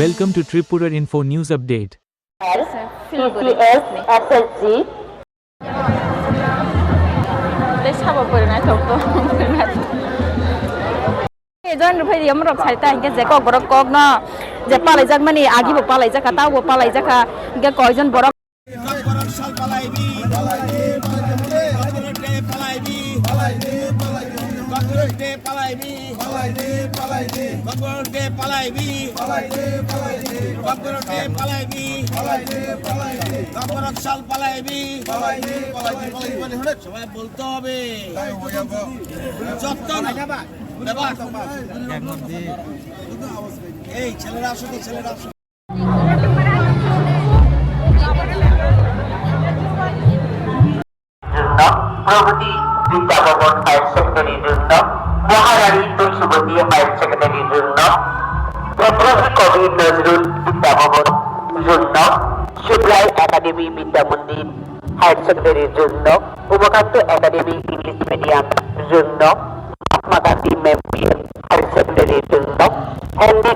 Welcome to Tripura Info News Update. জন ফেরি আমরা খাইতা ইঙ্গে যে cock বড় কক না যে পালাই যাক মানে আগিব পালাই যাকা তাও পালাই যাকা ইঙ্গে কয়জন বড় পালাইবি পালাইবি পালাইবি পালাইবি পালাইবি পালাইবি বাগরটে পালাইবি। পালাইবি পালাইবি বাগরটে পালাইবি। পালাইবি পালাইবি বাগরক সাল পালাইবি। পালাইবি পালাইবি মানে শুনে সবাই বলতে হবে। যত্ন এই ছেলেরা আসুন ছেলেরা আসুন প্রগতি বিদ্যাভবন হায়ার সেকেন্ডারি জন্য মহারানী তুলসীবতী হায়ার সেকেন্ডারির জন্য প্রভৃতি কবি নজরুল বিদ্যাভবন জন্য শুক্লাই একাডেমি বিদ্যা মন্দির হায়ার সেকেন্ডারির জন্য উমাকান্ত একাডেমি ইংলিশ মিডিয়াম জন্য মহাত্মা গান্ধী মেমোরিয়াল হায়ার সেকেন্ডারির জন্য হেনরি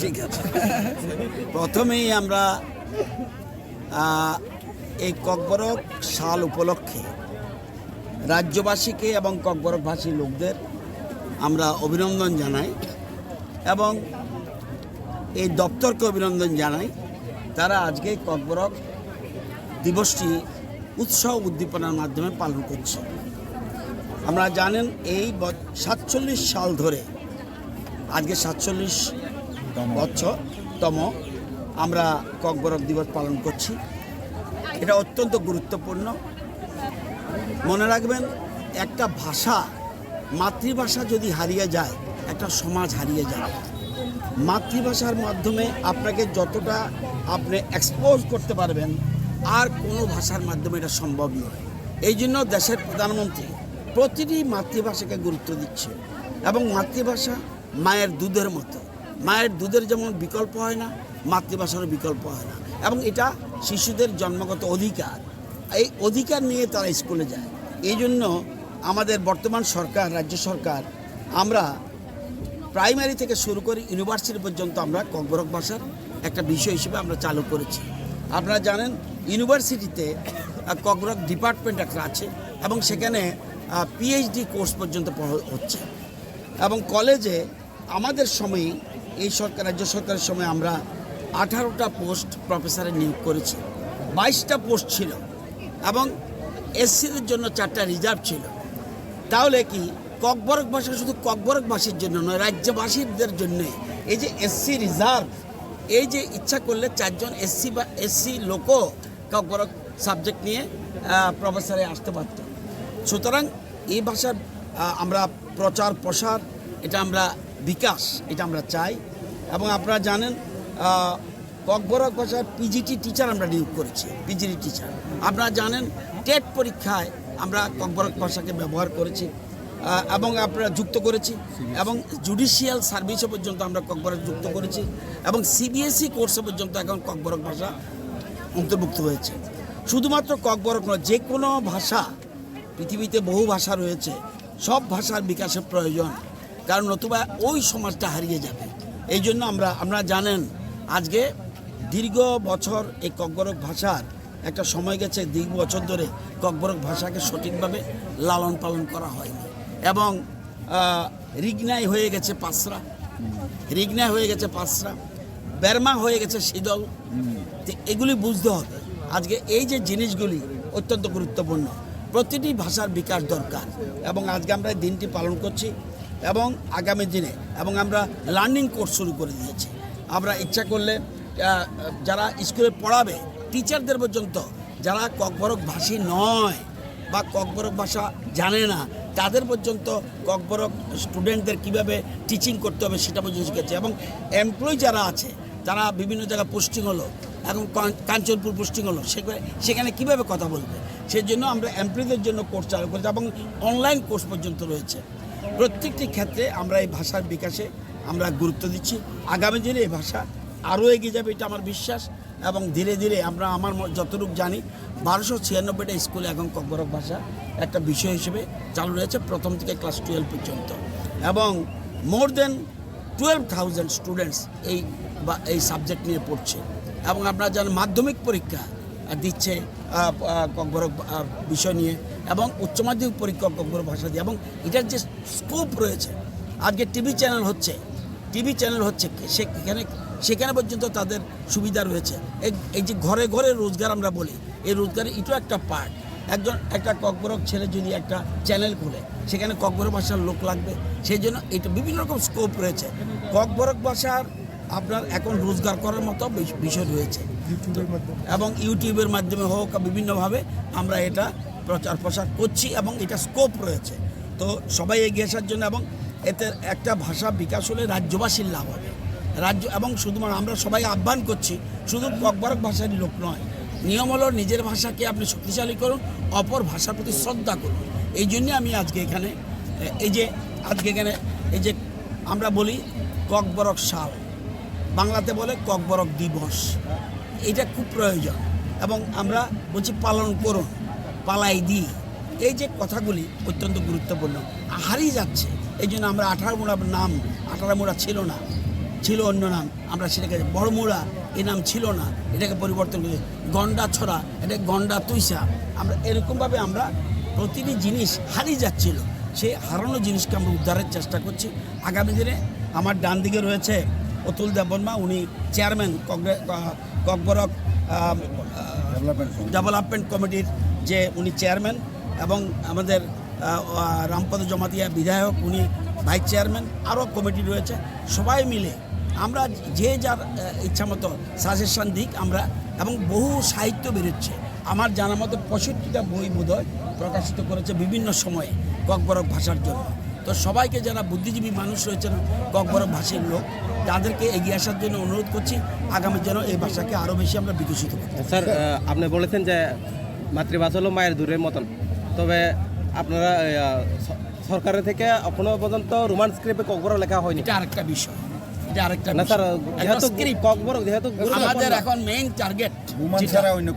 ঠিক আছে। প্রথমেই আমরা এই ককবরক সাল উপলক্ষে রাজ্যবাসীকে এবং ককবরকভাষী লোকদের আমরা অভিনন্দন জানাই এবং এই দপ্তরকে অভিনন্দন জানাই। তারা আজকে ককবরক দিবসটি উৎসাহ উদ্দীপনার মাধ্যমে পালন করছে। আমরা জানেন এই সাতচল্লিশ সাল ধরে আজকে সাতচল্লিশ বছরতম আমরা ককবরক দিবস পালন করছি। এটা অত্যন্ত গুরুত্বপূর্ণ। মনে রাখবেন, একটা ভাষা, মাতৃভাষা যদি হারিয়ে যায়, একটা সমাজ হারিয়ে যায়। মাতৃভাষার মাধ্যমে আপনাকে যতটা আপনি এক্সপোজ করতে পারবেন, আর কোনো ভাষার মাধ্যমে এটা সম্ভব নয়। এই জন্য দেশের প্রধানমন্ত্রী প্রতিটি মাতৃভাষাকে গুরুত্ব দিচ্ছে এবং মাতৃভাষা মায়ের দুধের মতো। মায়ের দুধের যেমন বিকল্প হয় না, মাতৃভাষারও বিকল্প হয় না। এবং এটা শিশুদের জন্মগত অধিকার। এই অধিকার নিয়ে তারা স্কুলে যায়। এই জন্য আমাদের বর্তমান সরকার, রাজ্য সরকার, আমরা প্রাইমারি থেকে শুরু করে ইউনিভার্সিটি পর্যন্ত আমরা ককবরক ভাষার একটা বিষয় হিসেবে আমরা চালু করেছি। আপনারা জানেন, ইউনিভার্সিটিতে ককবরক ডিপার্টমেন্ট একটা আছে এবং সেখানে পিএইচডি কোর্স পর্যন্ত হচ্ছে। এবং কলেজে আমাদের সময়ে, এই সরকার, রাজ্য সরকারের সময় আমরা আঠারোটা পোস্ট প্রফেসরের নিয়োগ করেছি। বাইশটা পোস্ট ছিল এবং এসসিদের জন্য চারটা রিজার্ভ ছিল। তাহলে কি ককবরক ভাষা শুধু ককবরকবাসীর জন্য নয়, রাজ্যবাসীদের জন্য এই যে এসসি রিজার্ভ, এই যে ইচ্ছা করলে চারজন এসসি বা এসসি লোকও ককবরক সাবজেক্ট নিয়ে প্রফেসরে আসতে পারত। সুতরাং এই ভাষার আমরা প্রচার প্রসার এটা আমরা বিকাশ, এটা আমরা চাই। এবং আপনারা জানেন ককবরক ভাষার পিজিটি টিচার আমরা নিয়োগ করেছি পিজিটি টিচার আপনারা জানেন, টেট পরীক্ষায় আমরা ককবরক ভাষাকে ব্যবহার করেছি এবং আপনারা যুক্ত করেছি, এবং জুডিশিয়াল সার্ভিসে পর্যন্ত আমরা ককবরক যুক্ত করেছি, এবং সিবিএসই কোর্সে পর্যন্ত এখন ককবরক ভাষা অন্তর্ভুক্ত হয়েছে। শুধুমাত্র ককবরক নয়, যে কোনো ভাষা, পৃথিবীতে বহু ভাষা রয়েছে, সব ভাষার বিকাশের প্রয়োজন। কারণ নতুবা ওই সমাজটা হারিয়ে যাবে। এই জন্য আমরা আমরা জানেন আজকে দীর্ঘ বছর এই ককবরক ভাষার একটা সময় গেছে দীর্ঘ বছর ধরে ককবরক ভাষাকে সঠিকভাবে লালন পালন করা হয়নি। এবং রিগনাই হয়ে গেছে পাঁচরা। রিগনাই হয়ে গেছে পাঁচরা। বেরমা হয়ে গেছে শীতল এগুলি বুঝতে হবে। আজকে এই যে জিনিসগুলি অত্যন্ত গুরুত্বপূর্ণ। প্রতিটি ভাষার বিকাশ দরকার। এবং আজকে আমরা দিনটি পালন করছি। এবং আগামী দিনে এবং আমরা লার্নিং কোর্স শুরু করে দিয়েছি। আমরা ইচ্ছা করলে যারা স্কুলে পড়াবে টিচারদের পর্যন্ত, যারা ককবরক ভাষী নয় বা ককবরক ভাষা জানে না, তাদের পর্যন্ত ককবরক স্টুডেন্টদের কীভাবে টিচিং করতে হবে সেটা পর্যন্ত শিখেছে এবং এমপ্লয়ি যারা আছে, তারা বিভিন্ন জায়গায় পোস্টিং হলো এখন কাঞ্চনপুর পোস্টিং হলো, সেখানে সেখানে কীভাবে কথা বলবে? সেই জন্য আমরা এমপ্লয়ীদের জন্য কোর্স চালু করেছি এবং অনলাইন কোর্স পর্যন্ত রয়েছে। প্রত্যেকটি ক্ষেত্রে আমরা এই ভাষার বিকাশে আমরা গুরুত্ব দিচ্ছি। আগামী দিনে এই ভাষা আরও এগিয়ে যাবে, এটা আমার বিশ্বাস। এবং ধীরে ধীরে আমরা আমার যতটুকু জানি, বারোশো ছিয়ানব্বইটা স্কুলে এখন ককবরক ভাষা একটা বিষয় হিসেবে চালু রয়েছে, প্রথম থেকে ক্লাস টুয়েলভ পর্যন্ত। এবং more than twelve thousand students এই বা, এই সাবজেক্ট নিয়ে পড়ছে। এবং আপনারা জানেন মাধ্যমিক পরীক্ষা দিচ্ছে ককবরক বিষয় নিয়ে এবং উচ্চ মাধ্যমিক পরীক্ষা ককবরক ভাষা দিয়ে। এবং এটার যে স্কোপ রয়েছে আজকে টিভি চ্যানেল হচ্ছে টিভি চ্যানেল হচ্ছে সেখানে সেখানে পর্যন্ত তাদের সুবিধা রয়েছে। এই এই যে ঘরে ঘরে রোজগার আমরা বলি এই রোজগারের এটাও একটা পার্ট একজন একটা ককবরক ছেলে যদি একটা চ্যানেল খুলে সেখানে ককবরক ভাষার লোক লাগবে। সেই জন্য এটা বিভিন্ন রকম স্কোপ রয়েছে। ককবরক ভাষার আপনার এখন রোজগার করার মতো বিষ- বিষয় রয়েছে। এবং ইউটিউবের মাধ্যমে হোক বিভিন্নভাবে আমরা এটা প্রচার প্রসার করছি এবং এটা স্কোপ রয়েছে। তো সবাই এগিয়ে আসার জন্য এবং এতে একটা ভাষা বিকাশ হলে রাজ্যবাসীর লাভ হবে। রাজ্য এবং শুধুমাত্র আমরা সবাই আহ্বান করছি, শুধু ককবরক ভাষারই লোক নয়। নিয়ম হলো নিজের ভাষাকে আপনি শক্তিশালী করুন, অপর ভাষার প্রতি শ্রদ্ধা করুন। এই জন্যে আমি আজকে এখানে, এই যে, আজকে এখানে, এই যে আমরা বলি ককবরক সাল। বাংলাতে বলে ককবরক দিবস। এটা খুব প্রয়োজন এবং আমরা বলছি পালন করুন। পালাই দিই। এই যে কথাগুলি অত্যন্ত গুরুত্বপূর্ণ। হারিয়ে যাচ্ছে। এই জন্য আমরা আঠারো মোড়া নাম আঠারো মোড়া ছিল না। ছিল অন্য নাম। আমরা সেটাকে বড় মোড়া এই নাম ছিল না। এটাকে পরিবর্তন করে গন্ডা ছড়া এটা গন্ডা তুইসা। আমরা এরকমভাবে আমরা প্রতিটি জিনিস হারিয়ে যাচ্ছিল। সেই হারানো জিনিসকে আমরা উদ্ধারের চেষ্টা করছি। আগামী দিনে আমার ডান দিকে রয়েছে অতুল দেববর্মা। উনি চেয়ারম্যান কংগ্রেস ককবরক ডেভেলপমেন্ট কমিটির যে উনি চেয়ারম্যান এবং আমাদের রামপদ জমাতিয়া বিধায়ক উনি ভাইস চেয়ারম্যান আরও কমিটি রয়েছে। সবাই মিলে আমরা যে যার আহ, ইচ্ছা মতো সাজেশন দিক আমরা এবং বহু সাহিত্য বেরোচ্ছে। আমার জানা মতো পঁয়ষট্টিটা বই বোধহয় প্রকাশিত করেছে বিভিন্ন সময়ে ককবরক ভাষার জন্য। তো সবাইকে যারা বুদ্ধিজীবী মানুষ রয়েছেন ককবরক ভাষীর লোক তাদেরকে এগিয়ে আসার জন্য অনুরোধ করছি আগামী যেন এই ভাষাকে আরও বেশি আমরা বিকশিত করি স্যার আপনি বলেছেন যে মাতৃভাষা হলো মায়ের দূরের মতন। তবে আপনারা সরকারের থেকে এখনও পর্যন্ত রোমান স্ক্রিপ্টে ককবর লেখা হয়নি। এটা আরেকটা বিষয়। এটা আরেকটা না স্যার যেহেতু script। যেহেতু আমাদের এখন মেইন টার্গেট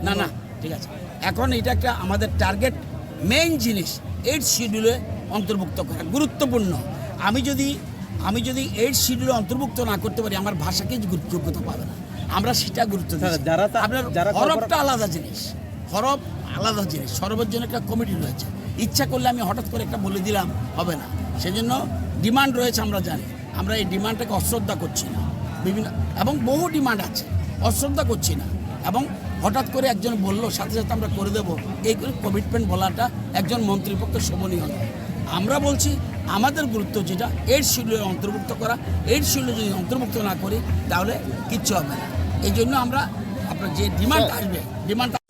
না না ঠিক আছে। এখন এটা একটা আমাদের টার্গেট মেইন জিনিস এইট শিডিউলে অন্তর্ভুক্ত করা। গুরুত্বপূর্ণ। আমি যদি আমি যদি এইট শিডিউলে অন্তর্ভুক্ত না করতে পারি আমার ভাষাকে যোগ্যতা পাবে না। আমরা সেটা গুরুত্ব তা- আপনার যারা হরফটা আলাদা জিনিস। হরফ আলাদা জিনিস সরবের জন্য একটা কমিটি রয়েছে। ইচ্ছা করলে আমি হঠাৎ করে একটা বলে দিলাম হবে না। সেজন্য ডিমান্ড রয়েছে আমরা জানি। আমরা এই ডিমান্ডটাকে অশ্রদ্ধা করছি না। বিভিন্ন এবং বহু ডিমান্ড আছে অশ্রদ্ধা করছি না। এবং হঠাৎ করে একজন বলল সাথে সাথে আমরা করে দেবো। এই কমিটমেন্ট বলাটা একজন মন্ত্রীর পক্ষে শোভনীয় নয়। আমরা বলছি আমাদের গুরুত্ব যেটা এর শিডিউলে অন্তর্ভুক্ত করা এর শিডিউলে যদি অন্তর্ভুক্ত না করি তাহলে কিচ্ছু হবে না। এই জন্য আমরা আপনার যে ডিমান্ড আসবে demand